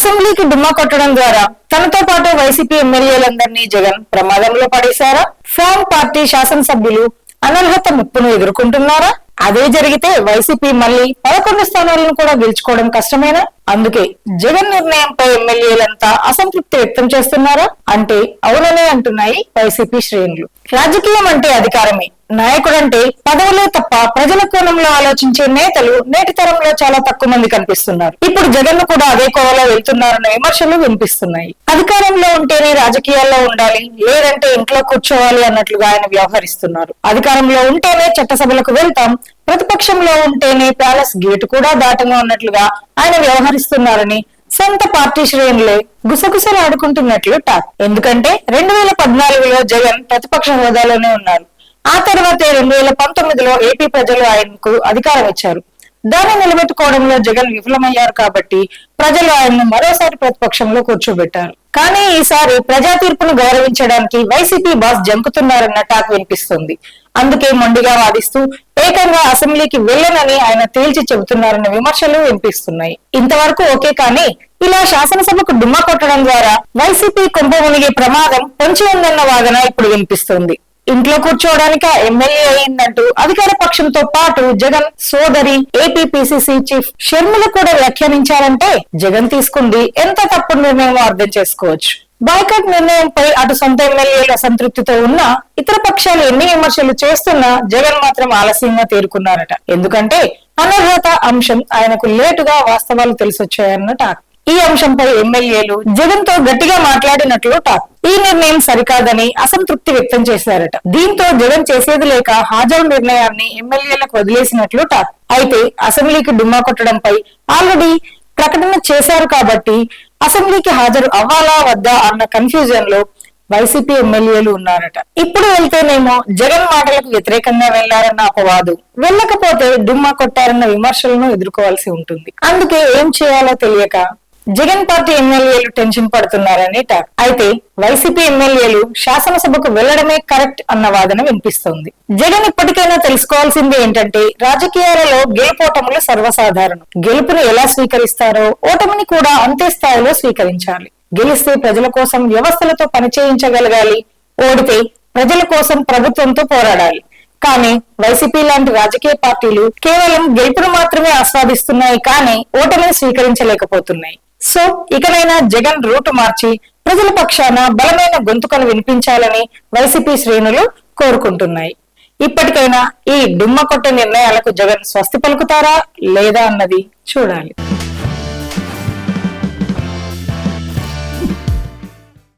అసెంబ్లీకి డుమ్మా కొట్టడం ద్వారా తనతో పాటు వైసీపీ ఎమ్మెల్యేలందరినీ జగన్ ప్రమాదంలో పడేశారా? ఫామ్ పార్టీ శాసనసభ్యులు అనర్హత ముప్పును ఎదుర్కొంటున్నారా? అదే జరిగితే వైసీపీ మళ్ళీ పదకొండు స్థానాలను కూడా గెలుచుకోవడం కష్టమేనా? అందుకే జగన్ నిర్ణయంపై ఎమ్మెల్యేలంతా అసంతృప్తి వ్యక్తం చేస్తున్నారా? అంటే అవుననే అంటున్నాయి వైసీపీ శ్రేణులు. రాజకీయం అంటే అధికారమే. నాయకుడంటే పదవులే తప్ప ప్రజల కోణంలో ఆలోచించే నేతలు నేటి తరంలో చాలా తక్కువ మంది కనిపిస్తున్నారు. ఇప్పుడు జగన్ కూడా అదే కోవలో వెళ్తున్నారన్న విమర్శలు వినిపిస్తున్నాయి. అధికారంలో ఉంటేనే రాజకీయాల్లో ఉండాలి లేదంటే ఇంట్లో కూర్చోవాలి అన్నట్లుగా ఆయన వ్యవహరిస్తున్నారు. అధికారంలో ఉంటేనే చట్టసభలకు వెళ్తాం ప్రతిపక్షంలో ఉంటేనే ప్యాలెస్ గేటు కూడా దాటను ఉన్నట్లుగా ఆయన వ్యవహరిస్తున్నారని సొంత పార్టీ శ్రేణులే గుసగుసలాడుకుంటున్నట్లు టాక్. ఎందుకంటే రెండు వేల పద్నాలుగులో జగన్ ప్రతిపక్ష హోదాలోనే ఉన్నారు. ఆ తర్వాతే రెండు వేల పంతొమ్మిదిలో ఏపీ ప్రజలు ఆయనకు అధికారం ఇచ్చారు. దాన్ని నిలబెట్టుకోవడంలో జగన్ విఫలమయ్యారు కాబట్టి ప్రజలు ఆయన్ను మరోసారి ప్రతిపక్షంలో కూర్చోబెట్టారు. కానీ ఈసారి ప్రజా తీర్పును గౌరవించడానికి వైసీపీ బాస్ జంకుతున్నారన్న టాక్ వినిపిస్తుంది. అందుకే మొండిగా వాదిస్తూ ఏకంగా అసెంబ్లీకి వెళ్ళనని ఆయన తేల్చి చెబుతున్నారన్న విమర్శలు వినిపిస్తున్నాయి. ఇంతవరకు ఓకే కానీ ఇలా శాసనసభకు డుమ్మా కొట్టడం ద్వారా వైసీపీ కొంప మునిగే ప్రమాదం పొంచి ఉందన్న వాదన ఇప్పుడు వినిపిస్తోంది. ఇంట్లో కూర్చోవడానిక ఎమ్మెల్యే అయిందంటూ అధికార పక్షంతో పాటు జగన్ సోదరి ఏపీ పిసిసి చీఫ్ షర్మిల కూడా వ్యాఖ్యానించారంటే జగన్ తీసుకుంది ఎంత తప్పు నిర్ణయమో అర్థం చేసుకోవచ్చు. బైకట్ నిర్ణయంపై అటు సొంత ఎమ్మెల్యేల అసంతృప్తితో ఉన్న ఇతర పక్షాలు ఎన్ని విమర్శలు చేస్తున్నా జగన్ మాత్రం ఆలస్యంగా తేరుకున్నారట. ఎందుకంటే అనర్హత అంశం ఆయనకు లేటుగా వాస్తవాలు తెలిసొచ్చాయన్న టాక్. ఈ అంశంపై ఎమ్మెల్యేలు జగన్తో గట్టిగా మాట్లాడినట్లు టాక్. ఈ నిర్ణయం సరికాదని అసంతృప్తి వ్యక్తం చేశారట. దీంతో జగన్ చేసేది లేక హాజరు నిర్ణయాన్ని ఎమ్మెల్యేలకు వదిలేసినట్లు టాక్. అయితే అసెంబ్లీకి డుమ్మా కొట్టడంపై ఆల్రెడీ ప్రకటన చేశారు కాబట్టి అసెంబ్లీకి హాజరు అవ్వాలా వద్దా అన్న కన్ఫ్యూజన్లో వైసీపీ ఎమ్మెల్యేలు ఉన్నారట. ఇప్పుడు వెళ్తేనేమో జగన్ మాటలకు వ్యతిరేకంగా వెళ్ళారన్న అపవాదు. వెళ్ళకపోతే డుమ్మా కొట్టారన్న విమర్శలను ఎదుర్కోవాల్సి ఉంటుంది. అందుకే ఏం చేయాలో తెలియక జగన్ పార్టీ ఎమ్మెల్యేలు టెన్షన్ పడుతున్నారని టాక్. అయితే వైసీపీ ఎమ్మెల్యేలు శాసనసభకు వెళ్ళడమే కరెక్ట్ అన్న వాదన వినిపిస్తోంది. జగన్ ఇప్పటికైనా తెలుసుకోవాల్సింది ఏంటంటే రాజకీయాలలో గెలుపోటములు సర్వసాధారణం. గెలుపును ఎలా స్వీకరిస్తారో ఓటమిని కూడా అంతే స్థాయిలో స్వీకరించాలి. గెలిస్తే ప్రజల కోసం వ్యవస్థలతో పనిచేయించగలగాలి. ఓడితే ప్రజల కోసం ప్రభుత్వంతో పోరాడాలి. కానీ వైసీపీ లాంటి రాజకీయ పార్టీలు కేవలం గెలుపును మాత్రమే ఆస్వాదిస్తున్నాయి కానీ ఓటమిని స్వీకరించలేకపోతున్నాయి. సో ఇకనైనా జగన్ రూటు మార్చి ప్రజల పక్షాన బలమైన గొంతుకలు వినిపించాలని వైసీపీ శ్రేణులు కోరుకుంటున్నాయి. ఇప్పటికైనా ఈ డుమ్మ కొట్ట నిర్ణయాలకు జగన్ స్వస్తి పలుకుతారా లేదా అన్నది చూడాలి.